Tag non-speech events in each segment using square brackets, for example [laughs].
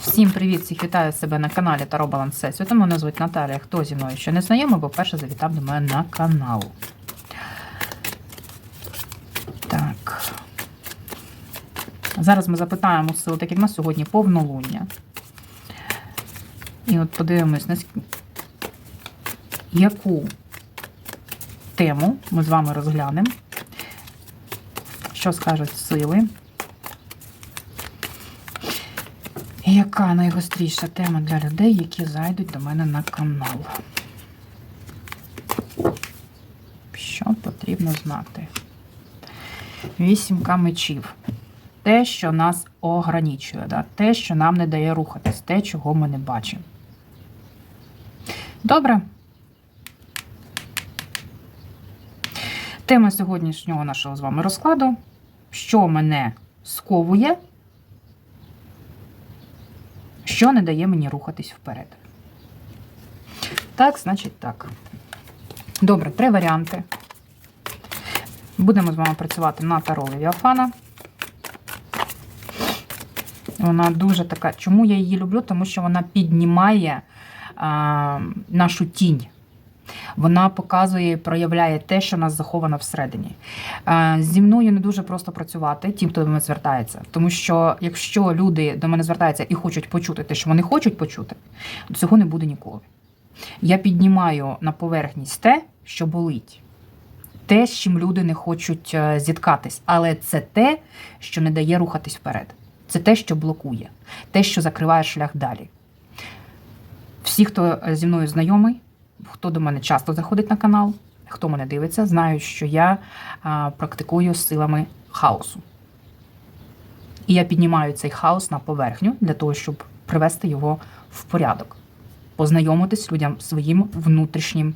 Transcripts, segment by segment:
Всім привіт! Всіх вітаю себе на каналі Таро Баланс Всесвіту. Мене звуть Наталія. Хто зі мною ще не знайомий, бо перше завітав до мене на канал. Так. Зараз ми запитаємо сили, так як в нас сьогодні повнолуння. І от подивимось, наскільки яку тему ми з вами розглянемо. Що скажуть сили? І Яка найгостріша тема для людей, які зайдуть до мене на канал? Що потрібно знати? Вісімка мечів. Те, що нас ограничує, да? те, що нам не дає рухатись, те, чого ми не бачимо. Добре. Тема сьогоднішнього нашого з вами розкладу. Що мене сковує, що не дає мені рухатись вперед. Так, значить так. Добре, три варіанти. Будемо з вами працювати на таро Левіафана. Вона дуже така. Чому я її люблю? Тому що вона піднімає а, нашу тінь. Вона показує проявляє те, що нас заховано всередині. Е, Зі мною не дуже просто працювати, тим, хто до мене звертається. Тому що якщо люди до мене звертаються і хочуть почути те, що вони хочуть почути, цього не буде ніколи. Я піднімаю на поверхність те, що болить. Те, з чим люди не хочуть е, зіткатись. Але це те, що не дає рухатись вперед. Це те, що блокує, те, що закриває шлях далі. Всі, хто е, зі мною знайомий, хто до мене часто заходить на канал, хто мене дивиться, знають, що я практикую силами хаосу. І я піднімаю цей хаос на поверхню для того, щоб привести його в порядок, познайомитись людям своїм внутрішнім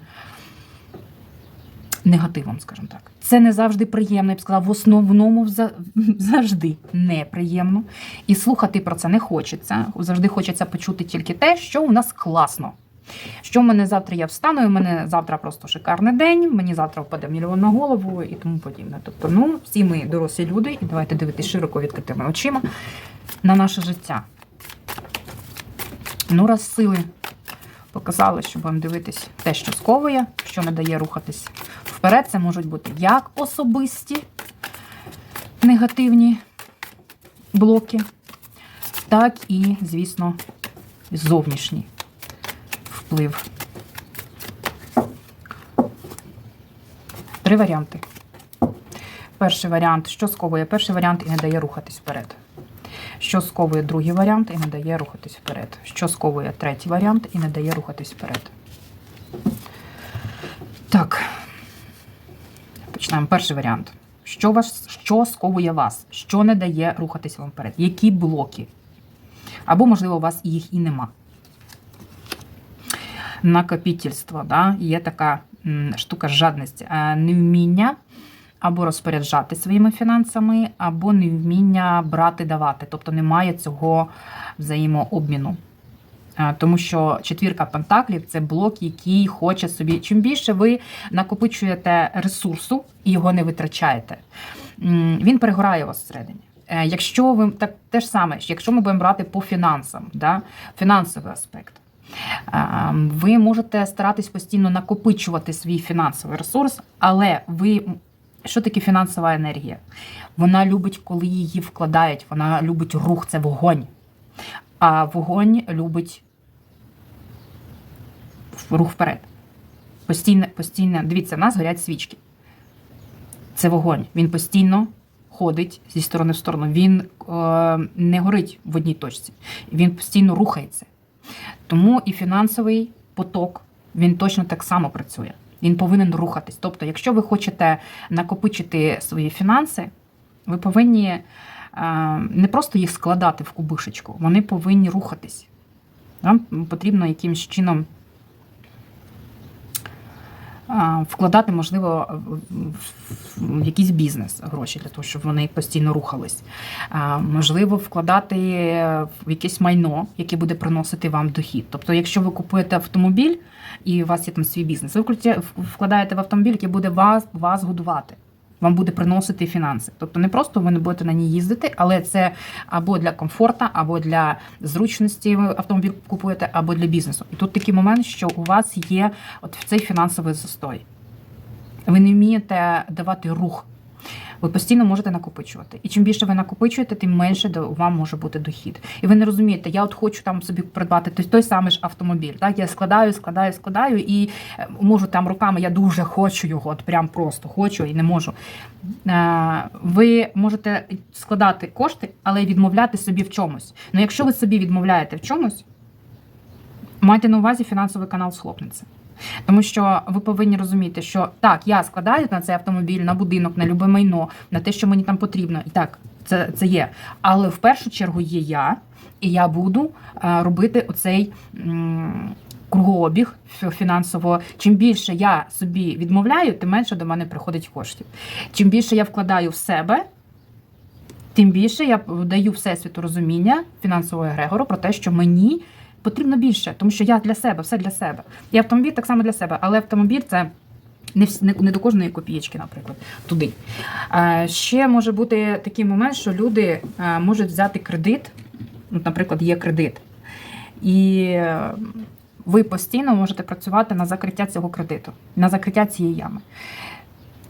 негативом, скажімо так. Це не завжди приємно, я б сказала, в основному [laughs] завжди неприємно. І слухати про це не хочеться. Завжди хочеться почути тільки те, що у нас класно. Що в мене завтра я встану, і в мене завтра просто шикарний день, мені завтра впаде мільйон на голову і тому подібне. Тобто, ну, всі ми дорослі люди, і давайте дивитись широко відкритими очима на наше життя. Ну, раз сили показали, що будемо дивитись те, що сковує, що не дає рухатись вперед. Це можуть бути як особисті негативні блоки, так і, звісно, зовнішні вплив. Три варіанти. Перший варіант, що сковує перший варіант і не дає рухатись вперед. Що сковує другий варіант і не дає рухатись вперед. Що сковує третій варіант і не дає рухатись вперед. Так. Починаємо. Перший варіант. Що, вас, що сковує вас? Що не дає рухатись вам вперед? Які блоки? Або, можливо, у вас їх і нема накопительство. Да? Є така штука жадність, е, невміння або розпоряджати своїми фінансами, або невміння брати давати. Тобто немає цього взаємообміну. Е, Тому що четвірка пентаклів це блок, який хоче собі. Чим більше ви накопичуєте ресурсу і його не витрачаєте, він перегорає вас всередині. Е, Якщо ви так те ж саме, якщо ми будемо брати по фінансам, да, фінансовий аспект. Е, Ви можете старатись постійно накопичувати свій фінансовий ресурс, але ви що таке фінансова енергія? Вона любить, коли її вкладають, вона любить рух, це вогонь. А вогонь любить рух вперед. Постійно, постійно, дивіться, в нас горять свічки. Це вогонь. Він постійно ходить зі сторони в сторону. Він е, не горить в одній точці. Він постійно рухається. Тому і фінансовий поток він точно так само працює. Він повинен рухатись. Тобто, якщо ви хочете накопичити свої фінанси, ви повинні е, не просто їх складати в кубишечку, вони повинні рухатись. Вам потрібно якимось чином вкладати, можливо, в- якийсь бізнес гроші для того, щоб вони постійно рухались. Можливо, вкладати в якесь майно, яке буде приносити вам дохід. Тобто, якщо ви купуєте автомобіль і у вас є там свій бізнес, ви вкладаєте в автомобіль, який буде вас, вас годувати. Вам буде приносити фінанси. Тобто не просто ви не будете на ній їздити, але це або для комфорту, або для зручності ви автомобіль купуєте, або для бізнесу. І тут такий момент, що у вас є от цей фінансовий застой. Ви не вмієте давати рух. Ви постійно можете накопичувати. І чим більше ви накопичуєте, тим менше до- вам може бути дохід. І ви не розумієте, я от хочу там собі придбати той, той самий ж автомобіль. Так, я складаю, складаю, складаю, і е, можу там руками, я дуже хочу його, от прям просто хочу і не можу. Е, Ви можете складати кошти, але відмовляти собі в чомусь. Ну, якщо ви собі відмовляєте в чомусь, майте на увазі фінансовий канал схлопнеться. Тому що ви повинні розуміти, що так, я складаю на цей автомобіль, на будинок, на любе майно, на те, що мені там потрібно. І так, це, це є. Але в першу чергу є я, і я буду е, робити оцей кругообіг фінансово. Чим більше я собі відмовляю, тим менше до мене приходить коштів. Чим більше я вкладаю в себе, тим більше я даю всесвіту розуміння фінансового егрегору про те, що мені потрібно більше, тому що я для себе, все для себе. І автомобіль так само для себе, але автомобіль це. Не, не, не до кожної копієчки, наприклад, туди. Е, ще може бути такий момент, що люди е, можуть взяти кредит, ну, наприклад, є кредит, і е, ви постійно можете працювати на закриття цього кредиту, на закриття цієї ями.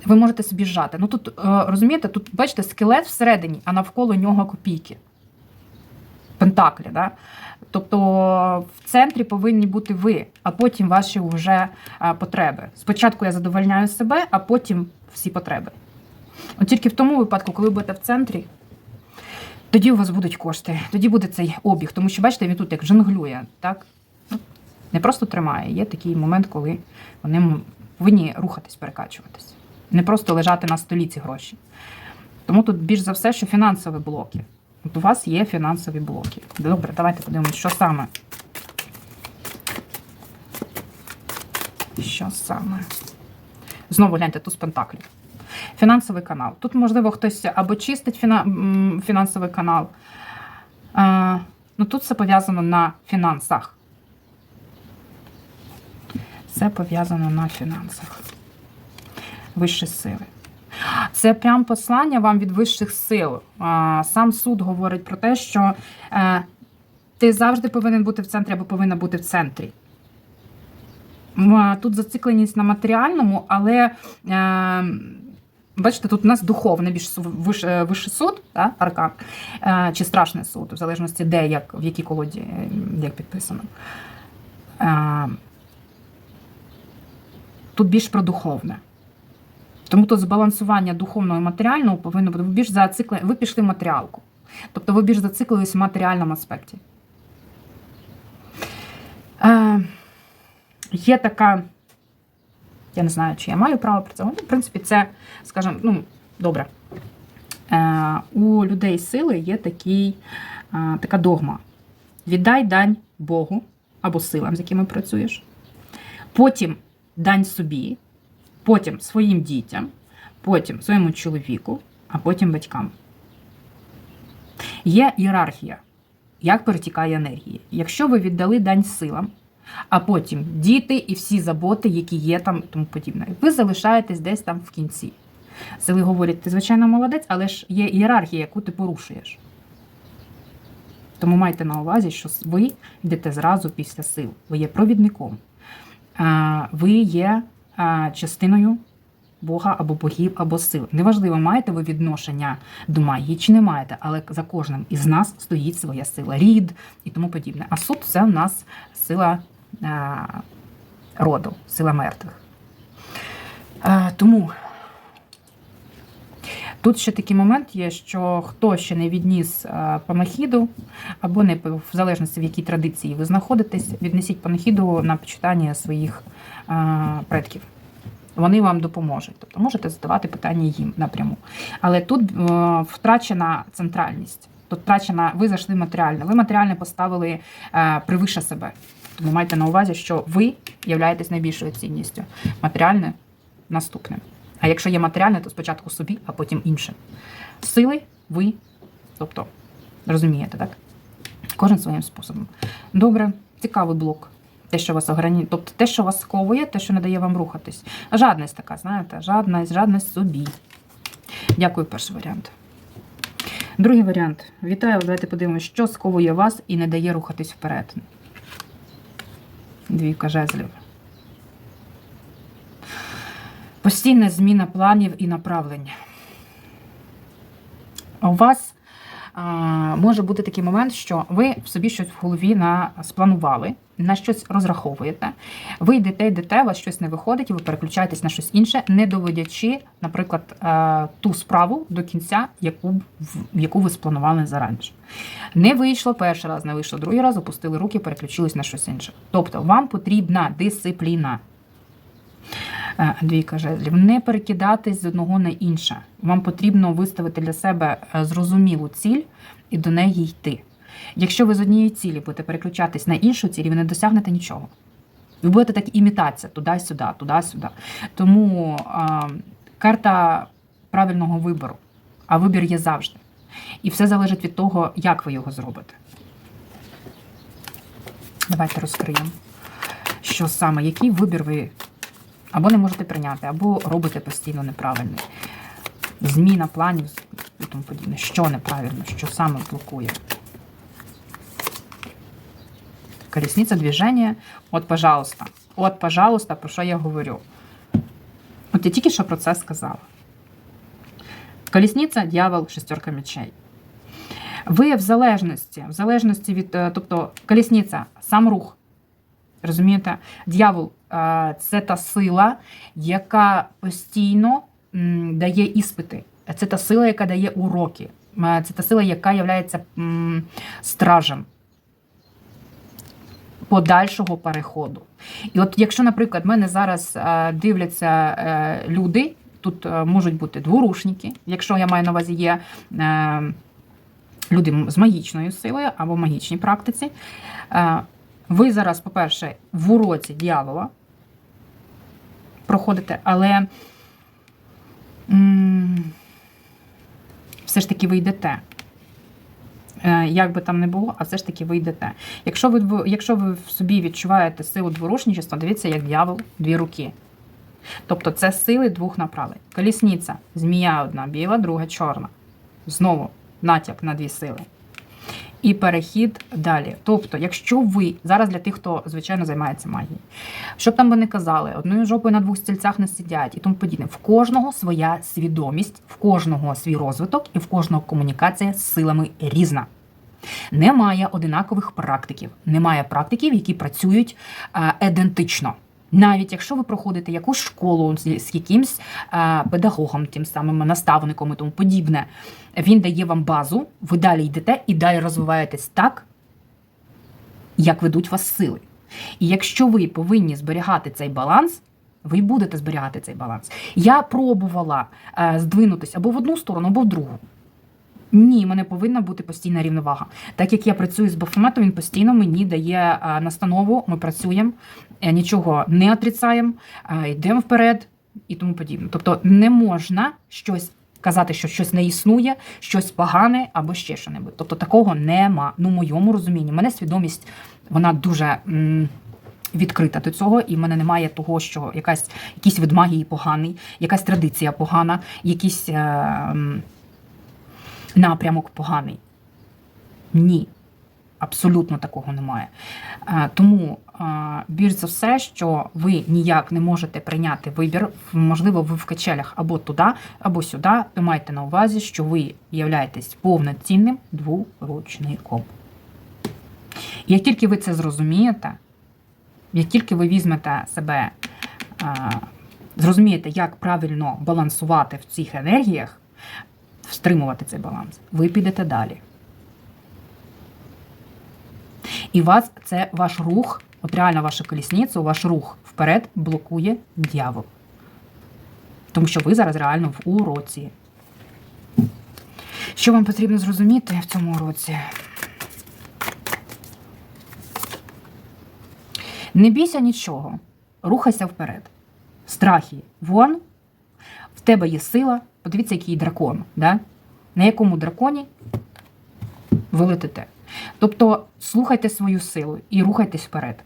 Ви можете собі зжати. Ну тут е, розумієте, тут бачите скелет всередині, а навколо нього копійки. Пентаклі, да? Тобто в центрі повинні бути ви, а потім ваші вже е, потреби. Спочатку я задовольняю себе, а потім всі потреби. От тільки в тому випадку, коли ви будете в центрі, тоді у вас будуть кошти, тоді буде цей обіг. Тому що, бачите, він тут як жонглює, так? Ну, Не просто тримає. Є такий момент, коли вони повинні рухатись, перекачуватись. Не просто лежати на столі ці гроші. Тому тут більш за все, що фінансові блоки. От у вас є фінансові блоки. Добре, давайте подивимось, що саме. Що саме? Знову гляньте, тут з пентаклів. Фінансовий канал. Тут, можливо, хтось або чистить фіна... фінансовий канал. А, ну, тут все пов'язано на фінансах. Все пов'язано на фінансах. Вищі сили. Це прям послання вам від вищих сил. Сам суд говорить про те, що е, ти завжди повинен бути в центрі або повинна бути в центрі. Тут зацикленість на матеріальному, але е, бачите, тут у нас духовний більш е, вищий суд, та, аркан, чи страшний суд, в залежності де, як, в якій колоді, як підписано. Тут більш про духовне. Тому тут збалансування духовного і матеріального повинно бути ви більш зациклені. Ви пішли в матеріалку. Тобто ви більш зациклились в матеріальному аспекті. Е, є така, я не знаю, чи я маю право про це. говорити. В принципі, це, скажімо, ну, добре. Е, у людей сили є такий, е, така догма: віддай дань Богу або силам, з якими працюєш. Потім дань собі, потім своїм дітям, потім своєму чоловіку, а потім батькам. Є ієрархія, як перетікає енергія. Якщо ви віддали дань силам, а потім діти і всі заботи, які є там і тому подібне, ви залишаєтесь десь там в кінці. Сили говорять, ти звичайно молодець, але ж є ієрархія, яку ти порушуєш. Тому майте на увазі, що ви йдете зразу після сил. Ви є провідником. Ви є частиною Бога або богів, або сил. Неважливо, маєте ви відношення до магії чи не маєте, але за кожним із нас стоїть своя сила, рід і тому подібне. А суд це в нас сила а, роду, сила мертвих. А, тому тут ще такий момент є, що хто ще не відніс панахіду, або не в залежності в якій традиції ви знаходитесь, віднесіть панахіду на почитання своїх предків вони вам допоможуть. Тобто можете задавати питання їм напряму. Але тут е, втрачена центральність. Тут втрачена, ви зайшли матеріально. Ви матеріально поставили е, превише себе. Тому майте на увазі, що ви являєтесь найбільшою цінністю. Матеріальне наступним. А якщо є матеріальне, то спочатку собі, а потім іншим. Сили ви, тобто, розумієте, так? Кожен своїм способом. Добре, цікавий блок. Те, що вас ограні... тобто те, що вас сковує, те, що не дає вам рухатись. Жадність така, знаєте, жадність, жадність собі. Дякую, перший варіант. Другий варіант. Вітаю, давайте подивимося, що сковує вас і не дає рухатись вперед. Двійка жезлів. Постійна зміна планів і направлення. У вас а, може бути такий момент, що ви в собі щось в голові на, спланували, на щось розраховуєте. Ви йдете, йдете, у вас щось не виходить, і ви переключаєтесь на щось інше, не доводячи, наприклад, е, ту справу до кінця, яку, яку ви спланували зараніше. Не вийшло перший раз, не вийшло другий раз, опустили руки, переключились на щось інше. Тобто вам потрібна дисципліна. Е, Двійка жезлів. Не перекидатись з одного на інше. Вам потрібно виставити для себе е, зрозумілу ціль і до неї йти. Якщо ви з однієї цілі будете переключатись на іншу ціль, ви не досягнете нічого. Ви будете так імітація туди-сюди, туди-сюди. Тому а, карта правильного вибору, а вибір є завжди. І все залежить від того, як ви його зробите. Давайте розкриємо, що саме, який вибір ви або не можете прийняти, або робите постійно неправильний. Зміна планів і тому подібне. Що неправильно, що саме блокує. Колесниця движення. От, пожалуйста. От, пожалуйста, про що я говорю. От я тільки що про це сказала. Колісниця, дьявол, шестерка мечей. Ви в залежності, в залежності від, е, тобто, колісниця, сам рух. Розумієте? Дьявол це та сила, яка постійно дає іспити. Це та сила, яка дає уроки. Це та сила, яка є стражем подальшого переходу. І от якщо, наприклад, мене зараз е, дивляться е, люди, тут е, можуть бути дворушники, якщо я маю на увазі є люди з магічною силою або магічній практиці. Ви зараз, по-перше, в уроці дьявола проходите, але все ж таки ви йдете. Е, Як би там не було, а все ж таки ви йдете. Якщо ви, якщо ви в собі відчуваєте силу дворушничества, дивіться, як дьявол, дві руки. Тобто це сили двох направлень. Колісниця, змія одна біла, друга чорна. Знову натяк на дві сили. І перехід далі. Тобто, якщо ви зараз для тих, хто звичайно займається магією, щоб там би не казали, одною жопою на двох стільцях не сидять і тому подібне. В кожного своя свідомість, в кожного свій розвиток і в кожного комунікація з силами різна. Немає одинакових практиків, немає практиків, які працюють е, ідентично. Навіть якщо ви проходите якусь школу з, якимсь е, педагогом, тим самим наставником і тому подібне, він дає вам базу, ви далі йдете і далі розвиваєтесь так, як ведуть вас сили. І якщо ви повинні зберігати цей баланс, ви будете зберігати цей баланс. Я пробувала е, здвинутися або в одну сторону, або в другу. Ні, мене повинна бути постійна рівновага. Так як я працюю з Бафометом, він постійно мені дає е, настанову, ми працюємо, е, нічого не отрицаємо, е, йдемо вперед і тому подібне. Тобто не можна щось казати, що щось не існує, щось погане або ще що небудь. Тобто такого нема. Ну, моєму розумінні. Мене свідомість вона дуже. Відкрита до цього, і в мене немає того, що якась якийсь вид магії поганий, якась традиція погана, якийсь е, напрямок поганий. Ні, абсолютно такого немає. Е, Тому е, більш за все, що ви ніяк не можете прийняти вибір, можливо, ви в качелях або туди, або сюди, то майте на увазі, що ви являєтесь повноцінним дворучником. І як тільки ви це зрозумієте, як тільки ви візьмете себе, е, зрозумієте, як правильно балансувати в цих енергіях, стримувати цей баланс, ви підете далі. І вас це ваш рух, от реально ваша колісниця, ваш рух вперед блокує дьявол. Тому що ви зараз реально в уроці. Що вам потрібно зрозуміти в цьому уроці? Не бійся нічого, рухайся вперед. Страхи вон, тебе є сила. Подивіться, який дракон, да? на якому драконі ви летите. Тобто слухайте свою силу і рухайтесь вперед.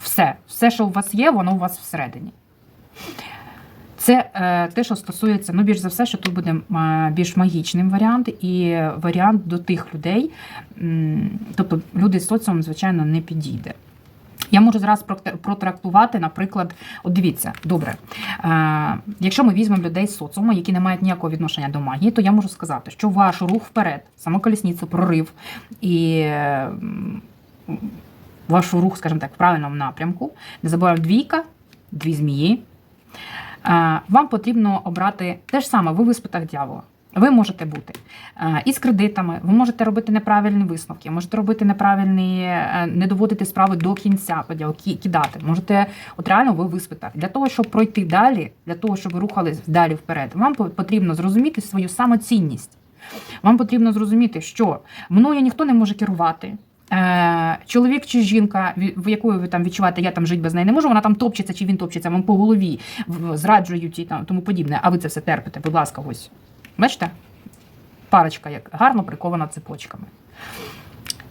Все, все, що у вас є, воно у вас всередині. Це е, те, що стосується, ну, більш за все, що тут буде більш магічним варіант, і варіант до тих людей, м, тобто люди з соціумом, звичайно, не підійде. Я можу зараз протрактувати, наприклад, от дивіться, добре, е, якщо ми візьмемо людей з соціуму, які не мають ніякого відношення до магії, то я можу сказати, що ваш рух вперед, самоколісницю, прорив і ваш рух, скажімо так, в правильному напрямку, не забуваємо двійка, дві змії. Е, Вам потрібно обрати те ж саме, ви в іспитах дьявола. Ви можете бути е, і з кредитами, ви можете робити неправильні висновки, можете робити неправильні, е, не доводити справи до кінця, кидати. Можете, от реально ви в. Для того, щоб пройти далі, для того, щоб ви рухались далі вперед, вам потрібно зрозуміти свою самоцінність. Вам потрібно зрозуміти, що мною ніхто не може керувати. Е, чоловік чи жінка, в якої ви там відчуваєте, я там жити без неї не можу, вона там топчеться чи він топчеться, вам по голові зраджують і там тому подібне. А ви це все терпите, будь ласка, ось. Бачите? Парочка як гарно прикована цепочками.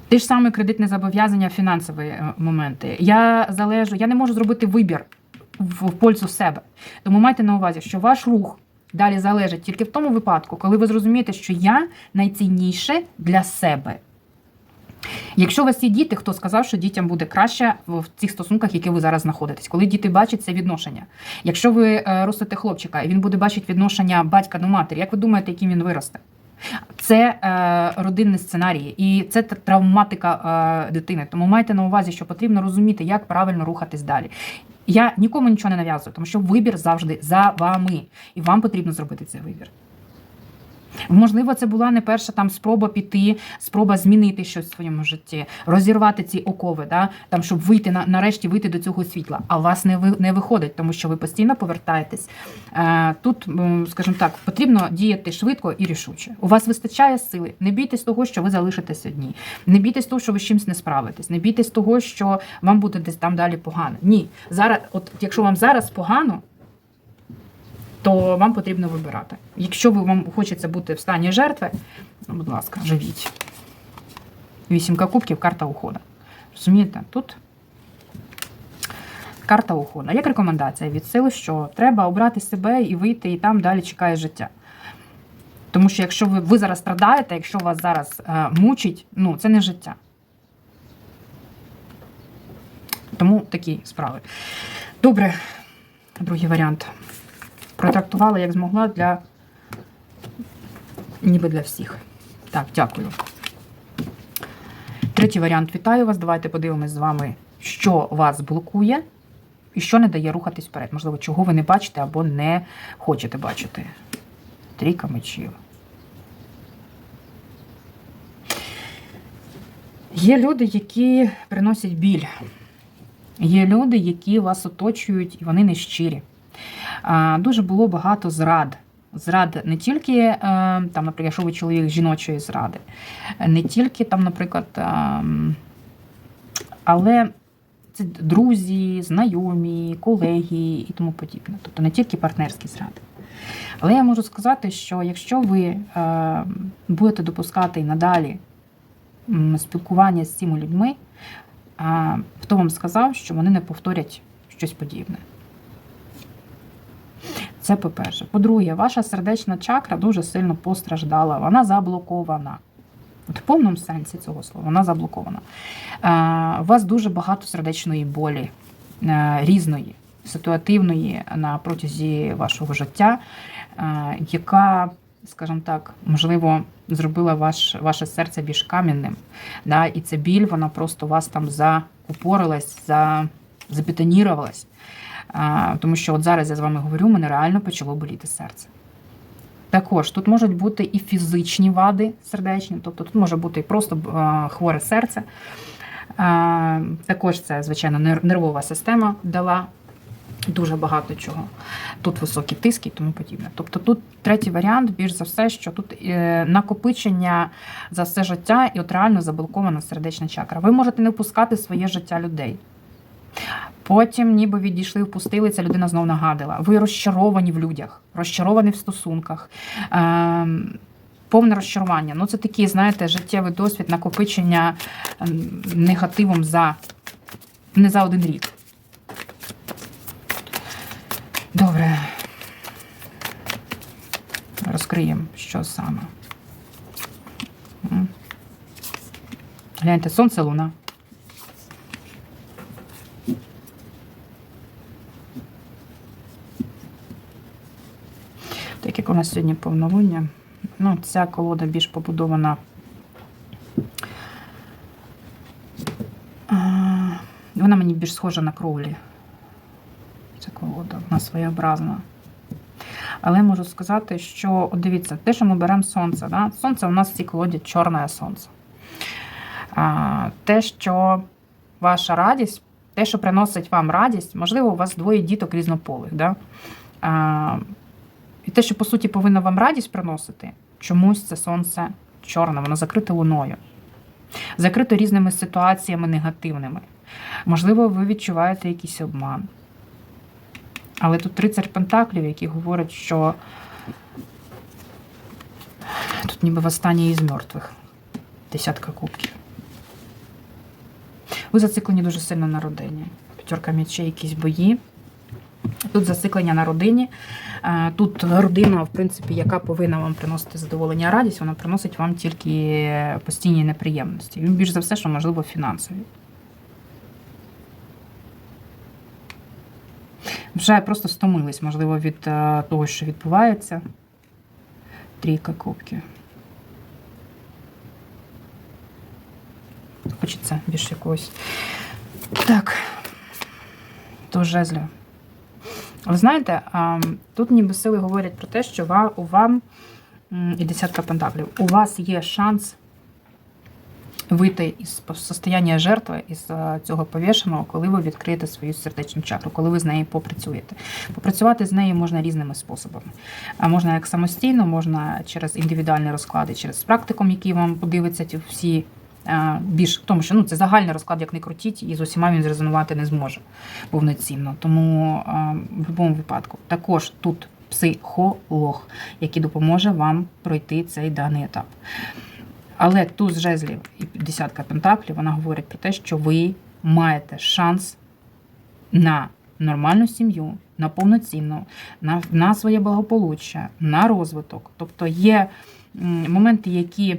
Те ж саме кредитне зобов'язання, фінансові е, моменти. Я залежу, я не можу зробити вибір в, в пользу себе. Тому майте на увазі, що ваш рух далі залежить тільки в тому випадку, коли ви зрозумієте, що я найцінніше для себе. Якщо у вас є діти, хто сказав, що дітям буде краще в цих стосунках, які ви зараз знаходитесь, коли діти бачать це відношення. Якщо ви е, ростите хлопчика і він буде бачити відношення батька до матері, як ви думаєте, яким він виросте? Це е, родинні сценарії, і це травматика е, дитини. Тому майте на увазі, що потрібно розуміти, як правильно рухатись далі. Я нікому нічого не нав'язую, тому що вибір завжди за вами, і вам потрібно зробити цей вибір. Можливо, це була не перша там спроба піти, спроба змінити щось в своєму житті, розірвати ці окови, да? там, щоб вийти на нарешті вийти до цього світла. А у вас не ви не виходить, тому що ви постійно повертаєтесь. Е, тут, скажімо так, потрібно діяти швидко і рішуче. У вас вистачає сили. Не бійтесь того, що ви залишитесь одні. Не бійтесь того, що ви з чимось не справитесь. Не бійтесь того, що вам буде десь там далі погано. Ні, зараз, от якщо вам зараз погано то вам потрібно вибирати. Якщо ви вам хочеться бути в стані жертви, будь ласка, живіть. Вісімка кубків, карта уходу. Розумієте? Тут карта уходу. Як рекомендація від сил, що треба обрати себе і вийти, і там далі чекає життя. Тому що якщо ви, ви зараз страдаєте, якщо вас зараз е, мучить, ну це не життя. Тому такі справи. Добре, другий варіант протрактувала, як змогла для ніби для всіх. Так, дякую. Третій варіант. Вітаю вас. Давайте подивимось з вами, що вас блокує і що не дає рухатись вперед. Можливо, чого ви не бачите або не хочете бачити. Трійка мечів. Є люди, які приносять біль. Є люди, які вас оточують, і вони не щирі. Дуже було багато зрад. Зрад не тільки, е, там, наприклад, якщо ви чоловік жіночої зради, не тільки там, наприклад, ем, але це друзі, знайомі, колеги і тому подібне. Тобто не тільки партнерські зради. Але я можу сказати, що якщо ви е, будете допускати і надалі спілкування з цими людьми, хто вам сказав, що вони не повторять щось подібне. Це по-перше. По-друге, ваша сердечна чакра дуже сильно постраждала, вона заблокована. От в повному сенсі цього слова, вона заблокована. Е, у вас дуже багато сердечної болі, е, різної, ситуативної на протязі вашого життя, е, яка, скажімо так, можливо, зробила ваш, ваше серце більш кам'яним. Да? І ця біль, вона просто вас там закупорилась, за, забетонірувалась. Тому що от зараз я з вами говорю, мене реально почало боліти серце. Також тут можуть бути і фізичні вади сердечні, тобто тут може бути і просто хворе серце. Також це, звичайно, нер- нервова система дала дуже багато чого. Тут високі тиски і тому подібне. Тобто тут третій варіант, більш за все, що тут е, накопичення за все життя і от реально заблокована сердечна чакра. Ви можете не впускати своє життя людей. Потім, ніби відійшли, впустили, ця людина знов нагадила. Ви розчаровані в людях, розчаровані в стосунках, ем, повне розчарування. Ну, це такий, знаєте, життєвий досвід накопичення ем, негативом за не за один рік. Добре. розкриємо, що саме. Гляньте, сонце, луна. Так як у нас сьогодні повнолуння, ну, ця колода більш побудована. Вона мені більш схожа на кровлі. Ця колода, вона своєобразна. Але можу сказати, що дивіться, те, що ми беремо сонце, да? сонце у нас в цій колоді чорне сонце. А, те, що ваша радість, те, що приносить вам радість, можливо, у вас двоє діток різнополих. Да? А, і те, що по суті повинно вам радість приносити, чомусь це сонце чорне, воно закрите луною, закрите різними ситуаціями негативними. Можливо, ви відчуваєте якийсь обман. Але тут рицар Пентаклів, який говорить, що тут ніби востаннє із мертвих. Десятка кубків. Ви зациклені дуже сильно на родині. П'ятерка м'ячей, якісь бої. Тут зациклення на родині. Е, Тут родина, в принципі, яка повинна вам приносити задоволення, радість, вона приносить вам тільки постійні неприємності. Ну, Більш за все, що можливо фінансові. Вже просто стомились, можливо, від е, того, що відбувається. Трійка кубків. Хочеться більш якогось. Так. То жезлів. Ви знаєте, тут ніби сили говорять про те, що у вам і десятка пентаклів, у вас є шанс вийти із состояння жертви, із цього повішеного, коли ви відкриєте свою сердечну чакру, коли ви з нею попрацюєте. Попрацювати з нею можна різними способами. А можна як самостійно, можна через індивідуальні розклади, через практикум, який вам подивиться ті всі. Е, Більш тому, що ну це загальний розклад, як не крутіть, і з усіма він зрезонувати не зможе повноцінно. Тому е, в будь-якому випадку також тут психолог, який допоможе вам пройти цей даний етап. Але туз жезлів і десятка пентаклів вона говорить про те, що ви маєте шанс на нормальну сім'ю, на повноцінну, на, на своє благополуччя, на розвиток. Тобто є моменти, які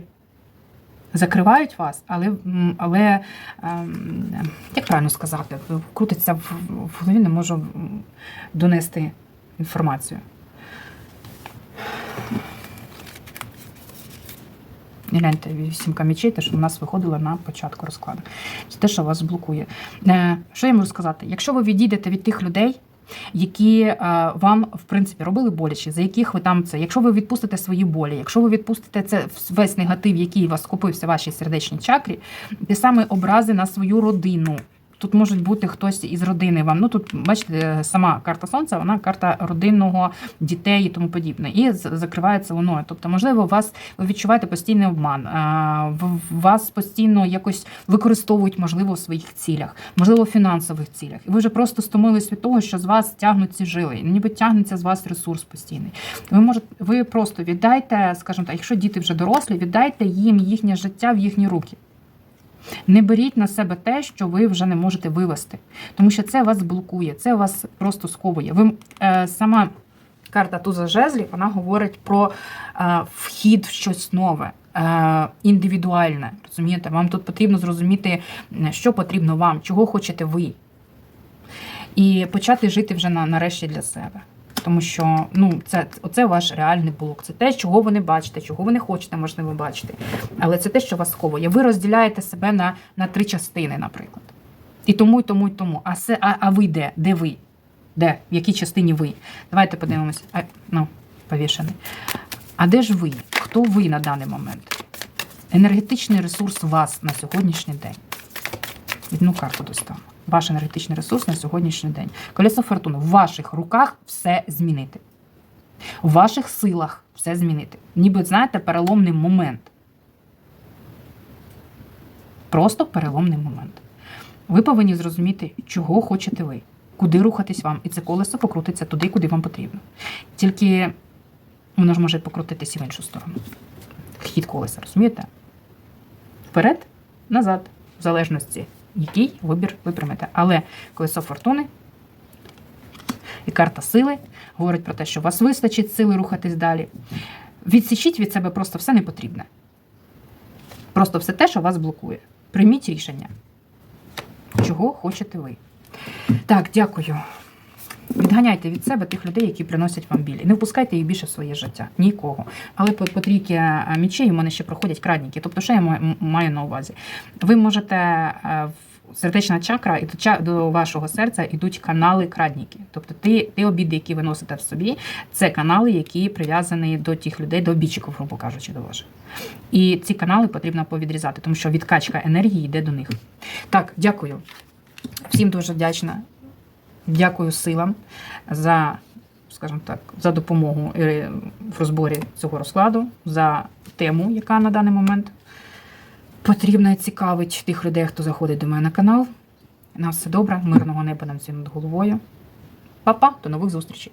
закривають вас, але, але ем, як правильно сказати, крутиться в, в голові, не можу донести інформацію. Гляньте, вісімка мечей, те, що в нас виходило на початку розкладу. Це те, що вас блокує. Е, Що я можу сказати? Якщо ви відійдете від тих людей, які е, вам, в принципі, робили боляче, за яких ви там це, якщо ви відпустите свої болі, якщо ви відпустите це весь негатив, який вас купився в вашій сердечній чакрі, те саме образи на свою родину. Тут можуть бути хтось із родини вам. Ну тут, бачите, сама карта сонця, вона карта родинного дітей і тому подібне. І закривається луною. Тобто, можливо, вас ви відчуваєте постійний обман, вас постійно якось використовують, можливо, в своїх цілях, можливо, в фінансових цілях. І ви вже просто стомились від того, що з вас тягнуть ці жили, ніби тягнеться з вас ресурс постійний. Ви можете, ви просто віддайте, скажімо так, якщо діти вже дорослі, віддайте їм їхнє життя в їхні руки. Не беріть на себе те, що ви вже не можете вивести, тому що це вас блокує, це вас просто сковує. Ви е, сама карта Туза жезлів, вона говорить про е, вхід в щось нове. е, Індивідуальне, розумієте? Вам тут потрібно зрозуміти, що потрібно вам, чого хочете ви. І почати жити вже на, нарешті для себе. Тому що ну, це, оце ваш реальний блок. Це те, чого ви не бачите, чого ви не хочете, можливо, бачити. Але це те, що вас сковує. Ви розділяєте себе на, на три частини, наприклад. І тому, і тому, і тому. А, це, а, а ви де? Де ви? Де? В якій частині ви? Давайте подивимось. А, ну, повішений. А де ж ви? Хто ви на даний момент? Енергетичний ресурс вас на сьогоднішній день. Одну карту достану. Ваш енергетичний ресурс на сьогоднішній день. Колесо фортуни. В ваших руках все змінити. В ваших силах все змінити. Ніби, знаєте, переломний момент. Просто переломний момент. Ви повинні зрозуміти, чого хочете ви, куди рухатись вам, і це колесо покрутиться туди, куди вам потрібно. Тільки воно ж може покрутитись і в іншу сторону. Хід колеса, розумієте? Вперед, назад, в залежності, який вибір ви приймете. Але колесо фортуни і карта сили говорить про те, що у вас вистачить сили рухатись далі. Відсічіть від себе просто все непотрібне. Просто все те, що вас блокує. Прийміть рішення, чого хочете ви. Так, дякую. Відганяйте від себе тих людей, які приносять вам біль. І Не впускайте їх більше в своє життя. Нікого. Але по, трійки е, мічей у мене ще проходять крадніки. Тобто, що я маю на увазі? Ви можете е, сердечна чакра і до, до вашого серця йдуть канали крадніки. Тобто ті, ті обіди, які ви носите в собі, це канали, які прив'язані до тих людей, до обідчиків, грубо кажучи, до ваших. І ці канали потрібно повідрізати, тому що відкачка енергії йде до них. Так, дякую. Всім дуже вдячна. Дякую силам за, скажімо так, за допомогу в розборі цього розкладу, за тему, яка на даний момент потрібна і цікавить тих людей, хто заходить до мене на канал. На все добре, мирного неба нам всім над головою. Па-па, до нових зустрічей!